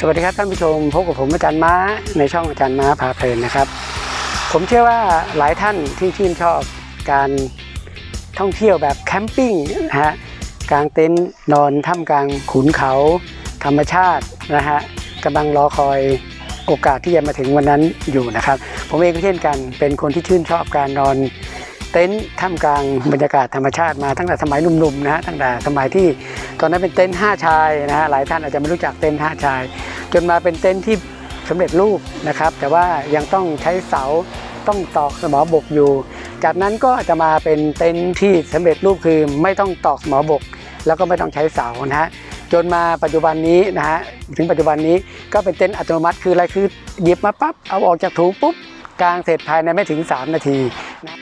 สวัสดีครับท่านผู้ชมพบกับผมอาจารย์ม้าในช่องอาจารย์ม้าพาเพลินนะครับ ผมเชื่อว่าหลายท่านที่ชื่นชอบการท่องเที่ยวแบบแคมปิ้งนะฮะกางเต็นท์นอนท่ามกลางขุนเขา ธรรมชาตินะฮะกำลังรอคอยโอกาสที่จะมาถึงวันนั้นอยู่นะครับ ผมเองก็เช่นกันเป็นคนที่ชื่นชอบการนอนเต็นท์ท่ามกลางบรรยากาศธรรมชาติมาตั้งแต่สมัยหนุ่มๆนะฮะตั้งแต่สมัยที่ ตอนนั้นเป็นเต็นท์ห้าชายนะฮะหลายท่านอาจจะไม่รู้จักเต็นท์ห้าชาย จนมาเป็นเต็นท์ที่สำเร็จรูปนะครับ แต่ว่ายังต้องใช้เสาต้องตอกสมอบกอยู่ จากนั้นก็จะมาเป็นเต็นท์ที่สำเร็จรูปคือไม่ต้องตอกสมอบก แล้วก็ไม่ต้องใช้เสานะฮะจนมาปัจจุบันนี้นะฮะถึงปัจจุบันนี้ก็เป็นเต็นท์อัตโนมัติคืออะไรคือหยิบมาปั๊บเอาออกจากถุงปุ๊บกลางเสร็จภายในไม่ถึง 3 นาทีนะ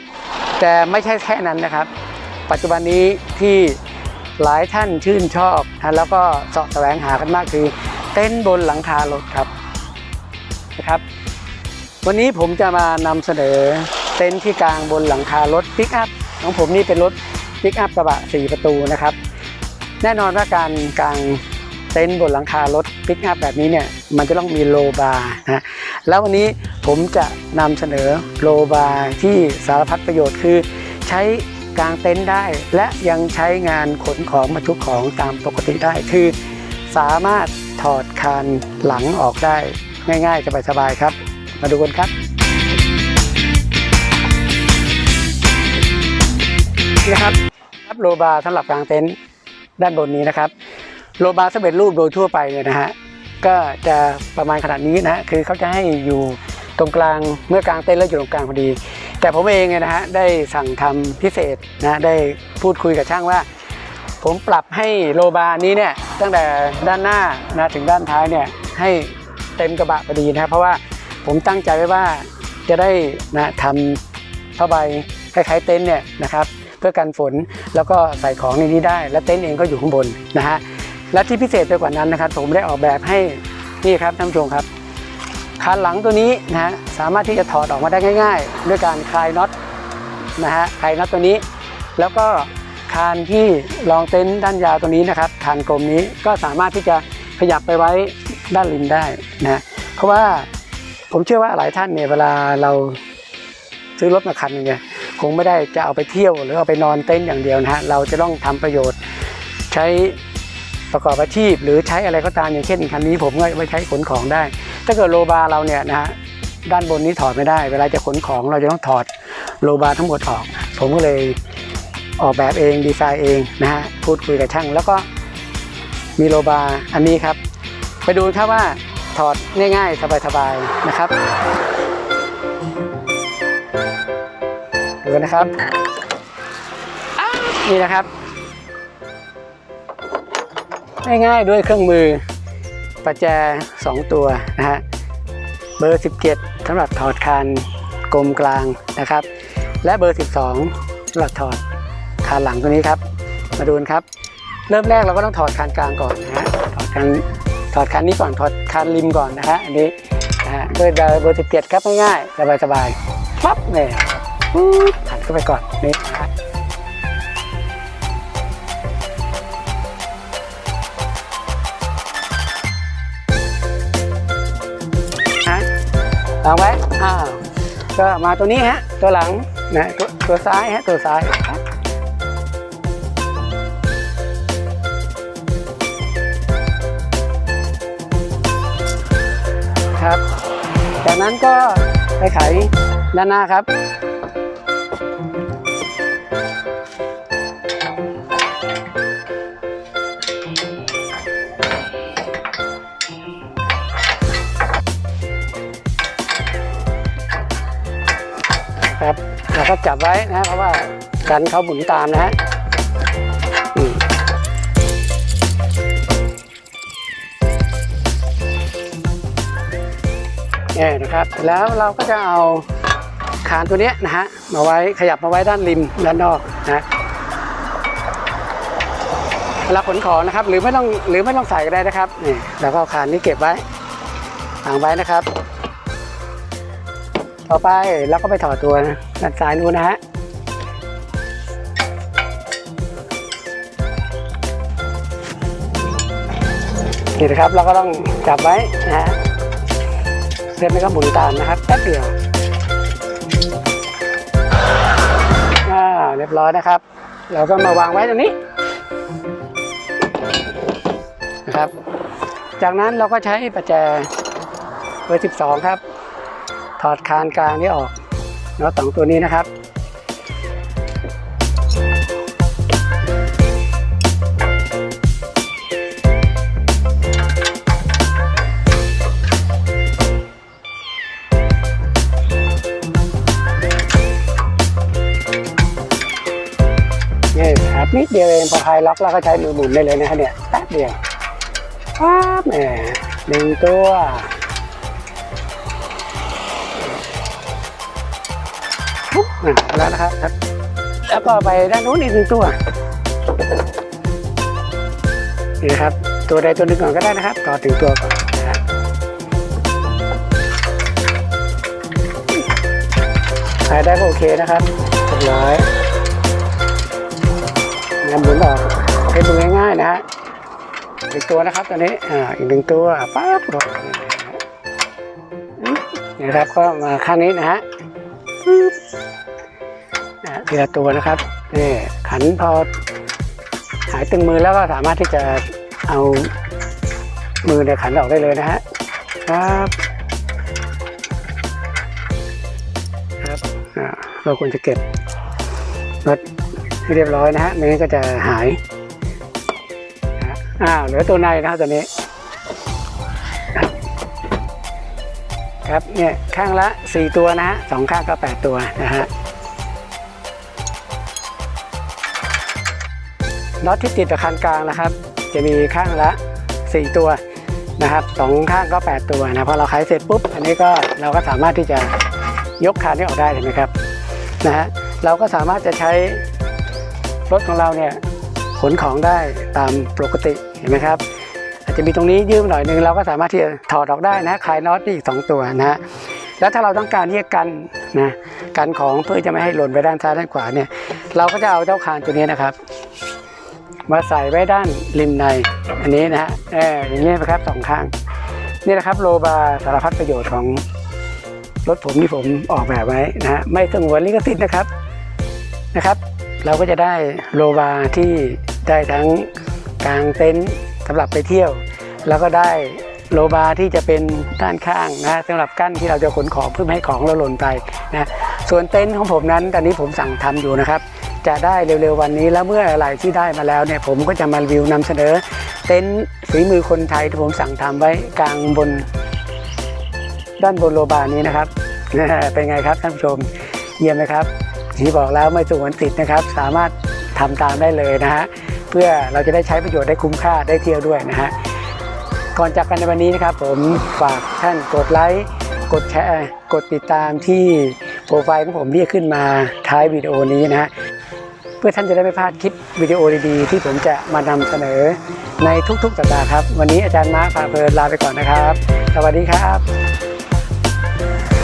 แต่ไม่ใช่แค่นั้นนะครับ ปัจจุบันนี้ที่ หลายท่านชื่นชอบนะแล้วก็เสาะแสวงหากันมากคือเต็นท์บนหลังคารถครับนะครับ วันนี้ผมจะมานำเสนอเต็นท์ที่กลางบนหลังคารถปิกอัพของผมนี่เป็นรถปิกอัพกระบะ 4 ประตูนะครับ แน่นอนว่าการกลางเต็นท์บนหลังคารถปิกอัพแบบนี้เนี่ยมันจะต้องมีโลบาร์นะแล้ววันนี้ผมจะนำเสนอโลบาร์ที่สารพัดประโยชน์คือใช้ กางเต็นท์ได้ และยังใช้งานขนของบรรทุกของตามปกติได้คือ สามารถถอดคานหลังออกได้ ง่ายๆสบายๆครับ มาดูกันครับ นี่นะครับครับโลบาร์สำหรับกางเต็นท์ด้านบนนี้นะครับ โลบาร์สำเร็จรูปโดยทั่วไปเนี่ยนะฮะก็จะประมาณขนาดนี้นะคือเขาจะให้อยู่ตรงกลางเมื่อกางเต็นท์แล้วอยู่ตรงกลางพอดี แต่ผมเองเนี่ยนะฮะได้สั่งทำพิเศษนะได้พูดคุยกับช่างว่า ผมปรับให้โลบานี้เนี่ยตั้งแต่ด้านหน้านะถึงด้านท้ายเนี่ยให้เต็มกระบะพอดีนะครับเพราะว่าผมตั้งใจไว้ว่าจะได้นะทำผ้าใบคล้ายๆเต็นท์เนี่ยนะครับเพื่อกันฝนแล้วก็ใส่ของในนี้ได้ และเต็นท์เองก็อยู่ข้างบนนะฮะและที่พิเศษไปกว่านั้นนะครับ ผมได้ออกแบบให้นี่ครับท่านผู้ชมครับ คานหลังตัวนี้นะฮะสามารถที่จะถอดออกมาได้ง่าย ๆ ด้วยการคลายน็อตนะฮะคลายน็อตตัวนี้ แล้วก็คานที่รองเต็นท์ด้านยาวตัวนี้นะครับคานกลมนี้ก็สามารถที่จะขยับไปไว้ด้านริมได้นะเพราะว่าผมเชื่อว่าหลายท่านเนี่ยเวลาเราซื้อรถมาคันนึงเนี่ยคงไม่ได้จะเอาไปเที่ยวหรือเอาไปนอนเต็นท์อย่างเดียวนะฮะเราจะต้องทำประโยชน์ ใช้ประกอบอาชีพ หรือใช้อะไรก็ตามอย่างเช่นคันนี้ผมก็ไว้ใช้ขนของได้ ถ้าเกิดโลบาร์เราเนี่ยนะฮะด้านบนนี้ถอดไม่ได้ เวลาจะขนของเราจะต้องถอดโลบาร์ทั้งหมดออก ผมก็เลยออกแบบเองดีไซน์เองนะฮะพูดคุยกับช่าง แล้วก็มีโลบาร์อันนี้ครับ ไปดูครับว่าถอดง่ายๆ สบายๆนะครับดูนะครับ นี่นะครับ ง่ายๆด้วยเครื่องมือ ประแจ 2 ตัวนะฮะเบอร์ 17สำหรับถอดคานกลมกลางนะครับ และเบอร์ 12สำหรับถอดคานหลังตัวนี้ครับ มาดูนครับ เริ่มแรกเราก็ต้องถอดคานกลางก่อนนะฮะถอดคานถอดคานนี้ก่อนถอดคานริมก่อนนะฮะอันนี้นะฮะเบอร์สิบเจ็ดครับง่ายๆสบายๆปั๊บเนี่ยปุ๊บถัดเข้าไปก่อนนี่นะฮะ วางไว้อ้าวก็มาตัวนี้ฮะ ตัวหลังนะตัวตัวซ้ายฮะ ตัวซ้ายครับ จากนั้นก็ไปไขด้านหน้าครับ ครับเราก็จับไว้นะเพราะว่ากันเขาหมุนตามนะฮะนี่นะครับแล้วเราก็จะเอาคานตัวนี้นะฮะมาไว้ขยับมาไว้ด้านริมด้านนอกนะเวลาขนของนะครับ หรือไม่ต้องหรือไม่ต้องใส่ก็ได้นะครับนี่แล้วก็เอาคานนี้เก็บไว้วางไว้นะครับ ต่อไปเราก็ไปถอดตัวนะด้านซ้ายนู้นนะฮะนี่นะครับเราก็ต้องจับไว้นะฮะเพื่อไม่ก็หมุนตามนะครับแป๊บเดียวอ่าเรียบร้อยนะครับ เราก็มาวางไว้ตรงนี้นะครับ จากนั้นเราก็ใช้ประแจเบอร์ 12 ครับ ถอดคานกลางนี้ออกน็อตสองตัวนี้นะครับนี่ครับนิดเดียวเองพอคลายล็อกแล้วก็ใช้มือหมุนได้เลยนะครับเนี่ยแป๊บเดียวป๊บแหมหนึ่งตัว อะแล้วนะครับแล้วก็ไปด้านนู้นอีกหนึ่งตัวนี่นะครับ ตัวใดตัวหนึ่งก่อนก็ได้นะครับ ต่อถึงตัวก่อนนะครับขายได้ก็โอเคนะครับเรียบร้อยงานหมุนออกให้ดูง่ายๆนะฮะอีกตัวนะครับตอนนี้อ่าอีกหนึ่งตัวปั๊บรถนี่นะครับก็มาข้างนี้นะฮะ ปึ๊บอ่าทีละตัวนะครับนี่ขันพอหายตึงมือแล้วก็สามารถที่จะเอามือในขันออกได้เลยนะฮะครับครับเราควรจะเก็บรถให้เรียบร้อยนะฮะไม่งั้นก็จะหายอ้าวเหลือตัวในนะครับตัวนี้ ครับเนี่ยข้างละ 4 ตัวนะฮะสองข้างก็ 8 ตัวนะฮะ น็อตที่ติดกับคันกลางนะครับ จะมีข้างละ 4 ตัวนะครับสองข้างก็ 8 ตัวนะพอเราขายเสร็จปุ๊บ อันนี้ก็เราก็สามารถที่จะยกคานนี้ออกได้เห็นไหมครับนะฮะเราก็สามารถจะใช้รถของเราเนี่ยขนของได้ตามปกติเห็นไหมครับ อาจจะมีตรงนี้ยืมหน่อยนึงเราก็สามารถที่จะถอดออกได้นะคลายน็อตนี่อีกสองตัวนะฮะแล้วถ้าเราต้องการที่จะกันนะกันของเพื่อจะไม่ให้หล่นไปด้านซ้ายด้านขวาเนี่ยเราก็จะเอาเจ้าคานตัวนี้นะครับ มาใส่ไว้ด้านริมในอันนี้นะฮะเอออย่างนี้นะครับสองข้าง นี่นะครับโลบาร์สารพัดประโยชน์ของรถผมที่ผมออกแบบไว้นะฮะไม่สงวนลิขสิทธิ์นะครับนะครับ เราก็จะได้โลบาร์ที่ได้ทั้งกางเต็นท์สำหรับไปเที่ยว แล้วก็ได้โลบาร์ที่จะเป็นด้านข้างนะสำหรับกั้นที่เราจะขนของเพื่อไม่ให้ของเราหล่นไปนะส่วนเต็นท์ของผมนั้นตอนนี้ผมสั่งทำอยู่นะครับ จะได้เร็วๆวันนี้ แล้วเมื่ออะไรที่ได้มาแล้วเนี่ยผมก็จะมารีวิวนำเสนอ เต็นท์ฝีมือคนไทยที่ผมสั่งทำไว้กลางบน ด้านบนโลบานี้นะครับ เป็นไงครับท่านผู้ชมเยี่ยมไหมครับที่บอกแล้วไม่สงวนสิทธิ์นะครับ สามารถทำตามได้เลยนะฮะเพื่อเราจะได้ใช้ประโยชน์ได้คุ้มค่าได้เที่ยวด้วยนะฮะก่อนจากกันในวันนี้นะครับ ผมฝากท่านกดไลค์กดแชร์กดติดตามที่โปรไฟล์ของผมที่ขึ้นมาท้ายวิดีโอนี้นะฮะ พื่อท่านจะได้ไม่พลาดคลิปวิดีโอดีๆ ที่ผมจะมานำเสนอในทุกๆสัปดาห์ครับ วันนี้อาจารย์ม้าพาเพลินลาไปก่อนนะครับ สวัสดีครับ